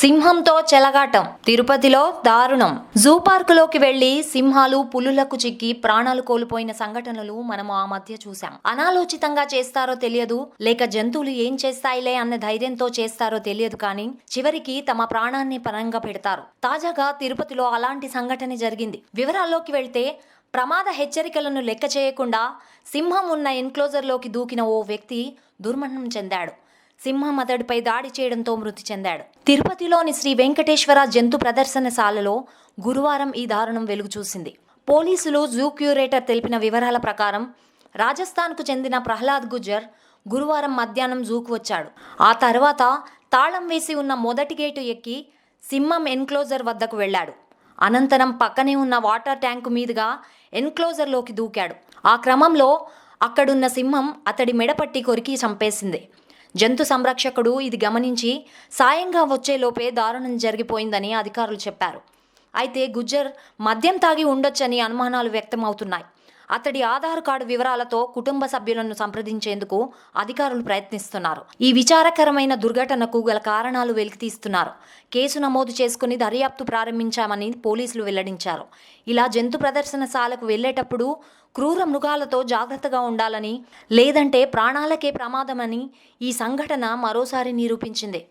సింహంతో చెలగాటం. తిరుపతిలో దారుణం. జూ పార్కులోకి వెళ్ళి సింహాలు పులులకు చిక్కి ప్రాణాలు కోల్పోయిన సంఘటనలు మనం ఆ మధ్య చూశాం. అనాలోచితంగా చేస్తారో తెలియదు లేక జంతువులు ఏం చేస్తాయిలే అన్న ధైర్యంతో చేస్తారో తెలియదు కానీ చివరికి తమ ప్రాణాన్ని పరంగా పెడతారు. తాజాగా తిరుపతిలో అలాంటి సంఘటన జరిగింది. వివరాల్లోకి వెళ్తే ప్రమాద హెచ్చరికలను లెక్క చేయకుండా సింహం ఉన్న ఎన్క్లోజర్లోకి దూకిన ఓ వ్యక్తి దుర్మరణం చెందాడు. సింహం అతడిపై దాడి చేయడంతో మృతి చెందాడు. తిరుపతిలోని శ్రీ వెంకటేశ్వర జంతు ప్రదర్శనశాలలో గురువారం ఈ దారుణం వెలుగు చూసింది. పోలీసులు జూ క్యూరేటర్ తెలిపిన వివరాల ప్రకారం రాజస్థాన్కు చెందిన ప్రహ్లాద్ గుజ్జర్ గురువారం మధ్యాహ్నం జూకు వచ్చాడు. ఆ తర్వాత తాళం వేసి ఉన్న మొదటి గేటు ఎక్కి సింహం ఎన్క్లోజర్ వద్దకు వెళ్ళాడు. అనంతరం పక్కనే ఉన్న వాటర్ ట్యాంకు మీదుగా ఎన్క్లోజర్లోకి దూకాడు. ఆ క్రమంలో అక్కడున్న సింహం అతడి మెడపట్టి కొరికి చంపేసింది. జంతు సంరక్షకుడు ఇది గమనించి సాయంగా వచ్చేలోపే దారుణం జరిగిపోయిందని అధికారులు చెప్పారు. అయితే గుజ్జర్ మద్యం తాగి ఉండొచ్చని అనుమానాలు వ్యక్తమవుతున్నాయి. అతడి ఆధార్ కార్డు వివరాలతో కుటుంబ సభ్యులను సంప్రదించేందుకు అధికారులు ప్రయత్నిస్తున్నారు. ఈ విచారకరమైన దుర్ఘటనకు గల కారణాలు వెలికితీస్తున్నారు కేసు నమోదు చేసుకుని దర్యాప్తు ప్రారంభించామని పోలీసులు వెల్లడించారు. ఇలా జంతు ప్రదర్శనశాలకు వెళ్ళేటప్పుడు క్రూర మృగాలతో జాగ్రత్తగా ఉండాలని లేదంటే ప్రాణాలకే ప్రమాదమని ఈ సంఘటన మరోసారి నిరూపించింది.